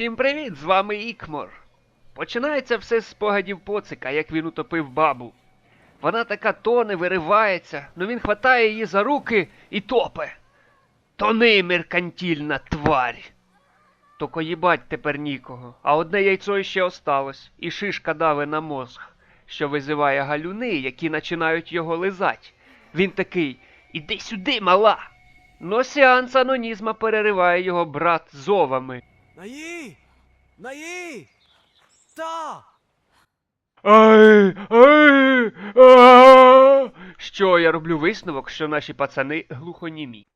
Усім привіт! З вами Ікмор. Починається все з спогадів поцика, як він утопив бабу. Вона така тоне, виривається, но він хватає її за руки і топе. Тони, меркантільна тварь. Токо їбать тепер нікого, а одне яйцо іще осталось, і шишка дави на мозг, що визиває галюни, які починають його лизать. Він такий Іди сюди, мала. Но сеанс анонізма перериває його брат зовами. Наї! Наї! Та! Ай, ай. Що я роблю висновок, що наші пацани глухонімі.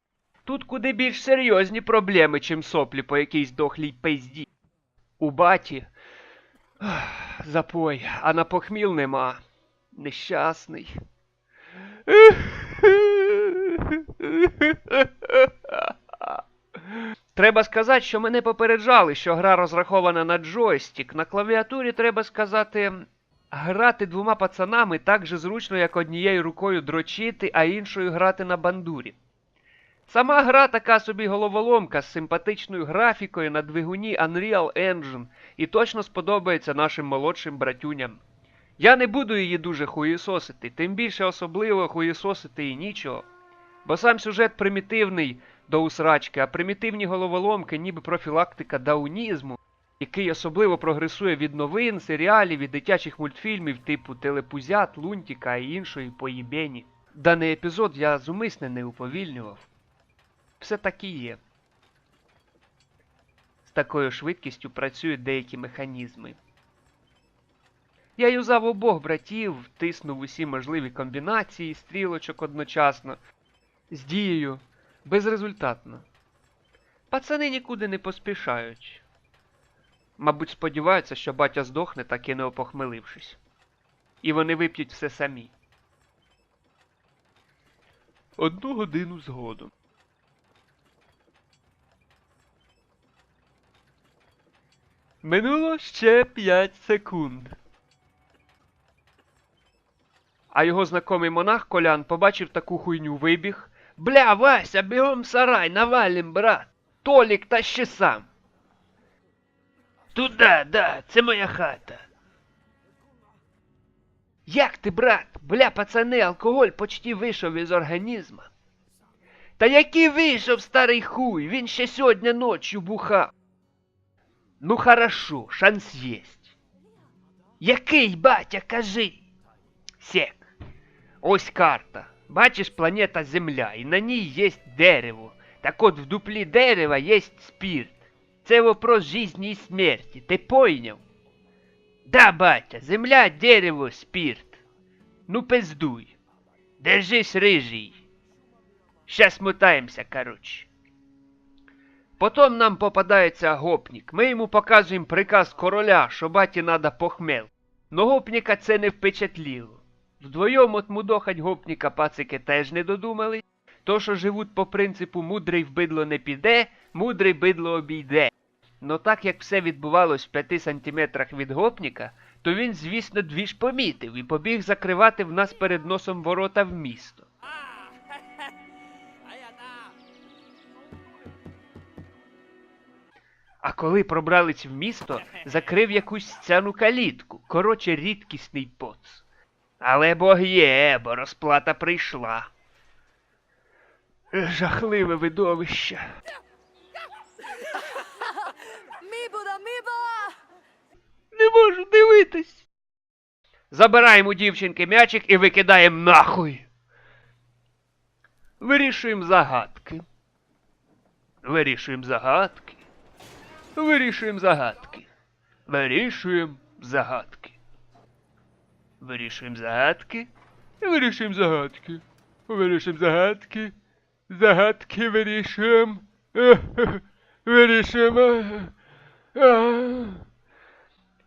Тут куди більш серйозні проблеми, чим соплі по якійсь дохлій пизді. У баті запой, а на похміл нема. Нещасний. Треба сказати, що мене попереджали, що гра розрахована на джойстик. На клавіатурі треба сказати. Грати двома пацанами так же зручно, як однією рукою дрочити, а іншою грати на бандурі. Сама гра така собі головоломка з симпатичною графікою на двигуні Unreal Engine і точно сподобається нашим молодшим братюням. Я не буду її дуже хуєсосити, тим більше особливо хуєсосити і нічого. Бо сам сюжет примітивний до усрачки, а примітивні головоломки ніби профілактика даунізму, який особливо прогресує від новин, серіалів і дитячих мультфільмів типу Телепузят, Лунтіка і іншої поїбені. Даний епізод я зумисне не уповільнював. Все так і є. З такою швидкістю працюють деякі механізми. Я юзав обох братів, тиснув усі можливі комбінації стрілочок одночасно, з дією, безрезультатно. Пацани нікуди не поспішають. Мабуть, сподіваються, що батя здохне, так і не опохмелившись. І вони вип'ють все самі. Одну годину згодом. Минуло ще 5 секунд. А його знайомий монах Колян побачив таку хуйню вибіг. Бля, Вася, бігом в сарай, навалим, брат. Толік та ще сам. Туда, да, це моя хата. Як ти, брат? Бля, пацани, алкоголь почти вийшов із організма. Та який вийшов, старий хуй, він ще сьогодні ночью бухав. Ну хорошо, шанс єсть. Який, батя, кажи? Сек. Ось карта. Бачиш, планета Земля, і на ній є дерево. Так от в дуплі дерева є спірт. Це вопрос жизни і смерті. Ти пойняв? Да, батя, земля, дерево, спірт. Ну пиздуй. Держись, рижий. Щас мотаємося, короче. Потом нам попадається гопнік. Ми йому показуємо приказ короля, що баті надо похмел. Но гопніка це не впечатліло. Вдвоєм от мудохать гопніка пацики теж не додумали. То, що живуть по принципу мудрий в бидло не піде, мудрий бидло обійде. Но так як все відбувалось в п'яти сантиметрах від гопніка, то він, звісно, двіж помітив і побіг закривати в нас перед носом ворота в місто. А коли пробрались в місто, закрив якусь стяну калітку, короче, рідкісний поц. Але бог є, бо розплата прийшла. Жахливе видовище. Не можу дивитись. Забираємо у дівчинки м'ячик і викидаємо нахуй. Вирішуємо загадки. Вирішуємо загадки. Вирішуємо загадки. Вирішуємо загадки. Вирішуємо загадки. Вирішуємо загадки. Вирішуємо загадки. Загадки вирішуємо. Вирішуємо.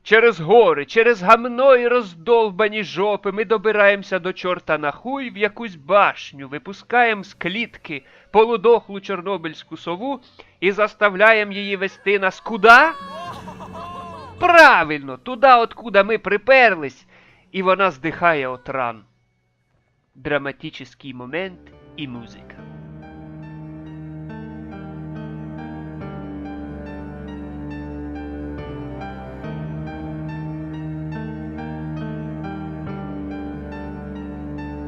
Через гори, через гамно і роздовбані жопи ми добираємося до чорта на хуй в якусь башню, випускаємо з клітки полудохлу чорнобильську сову і заставляємо її вести нас куда? Правильно, туди, откуда ми приперлись, і вона здихає от ран. Драматичний момент і музика.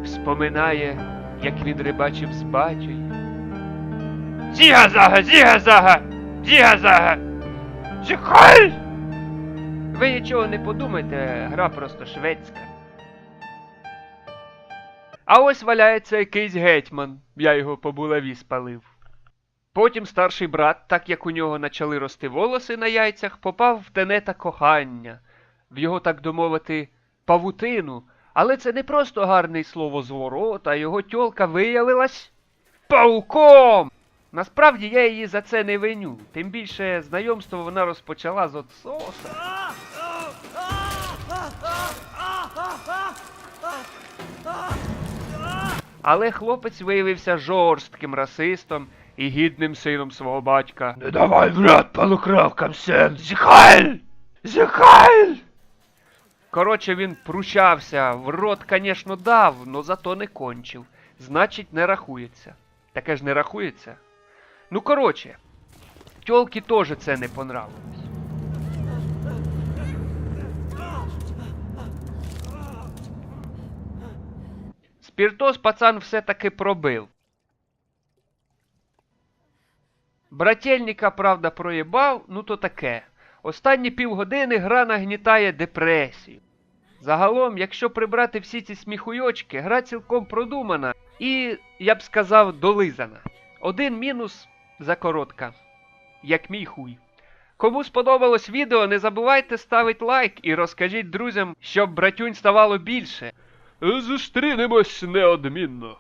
Вспоминає, як він рибачив з батькою. Зіга-зага, зіга-зага, зіга-зага, Чекай! Ви нічого не подумайте, гра просто шведська. А ось валяється якийсь гетьман, я його по булаві спалив. Потім старший брат, так як у нього почали рости волоси на яйцях, попав в тенета кохання, в його, так би мовити, павутину. Але це не просто гарний слово зворот, а його тьолка виявилась пауком. Насправді я її за це не виню. Тим більше знайомство вона розпочала з отсоса. Але хлопець виявився жорстким расистом і гідним сином свого батька. Не давай, брат, полукровкам сен! Зіхайль! Зіхайль! Коротше, він пручався, в рот, конечно, дав, но зато не кончив. Значить, не рахується. Таке ж не рахується. Ну, коротше, тьолки теж це не понравилось. Спіртос пацан все-таки пробив. Брательника, правда, проїбав, ну то таке. Останні півгодини гра нагнітає депресію. Загалом, якщо прибрати всі ці сміхуйочки, гра цілком продумана і, я б сказав, долизана. Один мінус закоротка. Як мій хуй. Кому сподобалось відео, не забувайте ставити лайк і розкажіть друзям, щоб братюнь ставало більше. Зустрінемось неодмінно.